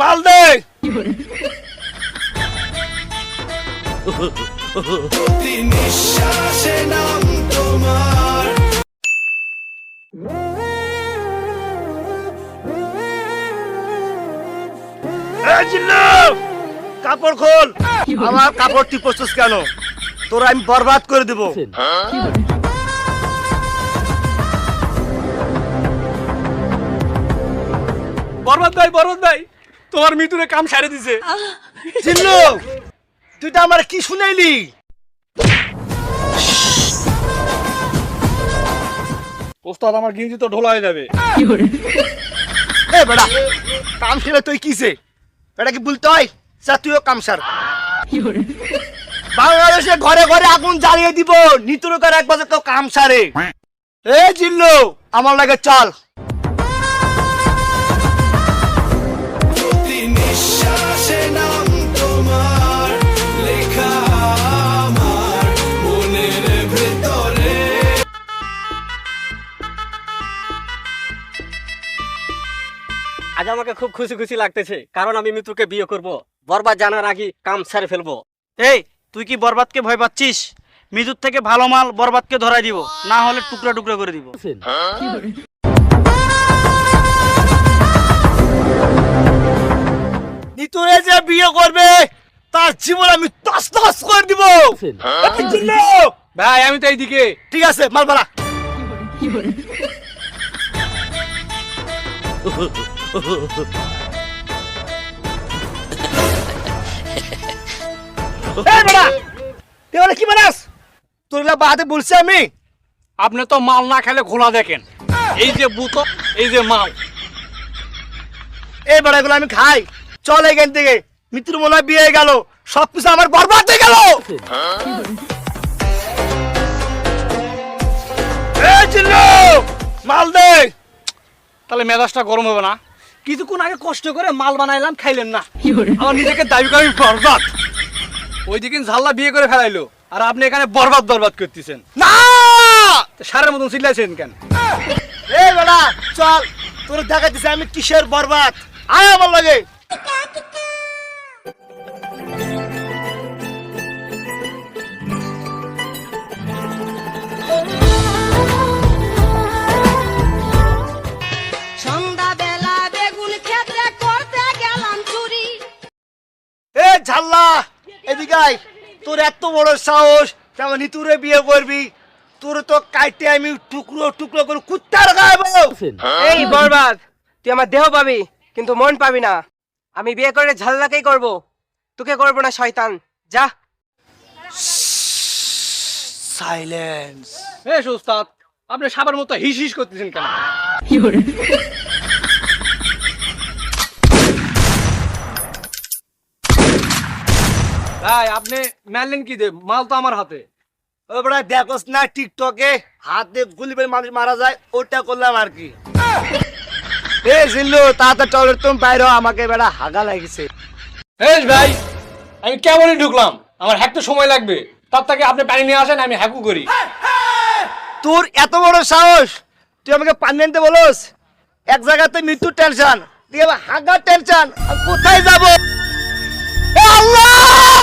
মাল দে কাপড় খোল। আমার কাপড় টিপছিস কেন? তোর আমি বরবাদ করে দেবো। বরবাদ ভাই বরবাদ ভাই তোমার মিতুরে কাম সারে দিছে। জিল্লু তুই তো আমার কি শুনাইলি? ওস্তাদ আমার গিঞ্জি তো ঢোলা হয়ে যাবে। এ কাম সেরে তুই কিসে বেটা কি বলতে হয়? যা তুইও কাম সার। বাংলাদেশে ঘরে ঘরে আগুন জ্বালিয়ে দিব নিতুর করে এক বছর কেউ কাম সারে। এ জিল্লু আমার লাগে চল। আজ আমাকে খুব খুশি খুশি লাগতেছে কারণ আমি মিত্রকে বিয়ে করব। বরবাদ জানার আগে কাম সেরে ফেলব। এই তুই কি বরবাদকে ভয় পাচ্ছিস? মিজুর থেকে ভালো মাল বরবাদকে ধরাই দিব না হলে টুকরা টুকরা করে দিব। নিতুরে যে বিয়ে করবে তার জীবন আমি তস তস করে দিব। ভাই আমি তো এইদিকে। ঠিক আছে মাল বাড়া। কি বানাস? তোর এগুলা বাহাতে বলছি আমি। আপনি তো মাল না খেলে ঘোলা দেখেন। এই যে বুতো এই যে মাল। এই বেটা এগুলো আমি খাই। চল এখান থেকে। মৃত্যুর মনে হয় বিয়ে হয়ে গেল। সব কিছু আমার বরবাদ হয়ে গেল। মাল দে। তাহলে মেজাজটা গরম হবে না? কিছুক্ষণ আগে কষ্ট করে মাল বানাইলাম খাইলেন না। আমার নিজেকে দাবি করে বরবাদ। ওই ওইদিকে ঝাল্লা বিয়ে করে ফেলাইলো আর আপনি এখানে বরবাদ বরবাদ করতেছেন। না! সারের মতন চিল্লাইছেন কেন? এই বেলা চল তোর দেখা দিছে আমি কিসের বরবাদ? আয় আমার লাগে। আয় তোর এত বড় সাহস তেমন নিতুরে বিয়ে করবি। তোর তো কাইটে আমি টুকরো টুকরো করে কুত্তার গাইবো এই বরবাদ তুই আমার দেহ পাবি কিন্তু মন পাবি না। আমি বিয়ে করে ঝাল্লাকেই করব। তোকে করব না শয়তান। যা। সাইলেন্স এ সুস্তাদ আপনি সাবার মতো হিস হিস করতেছেন কেন? ভাই আপনি মারলেন কি দে? মাল তো আমার হাতে। ও বড় দেখোস না টিকটকে হাতে গুলি করে মানুষ মারা যায় ওটা করলাম আর কি। এ জিল্লু তাড়াতাড়ি টয়লেট তুমি বাইরে আমাকে বেড়া হাগা লাগিছে। এই ভাই আমি কেমনই ঢুকলাম? আমার হ্যাক তো সময় লাগবে। তার থেকে আপনি পানি নিয়ে আসেন আমি হ্যাকু করি। তোর এত বড় সাহস? তুই আমাকে পানি আনতে বলস? এক জায়গাতে মৃত্যুর টেনশন তুই আবার হাগার টেনশন কোথায় যাব? এ আল্লাহ!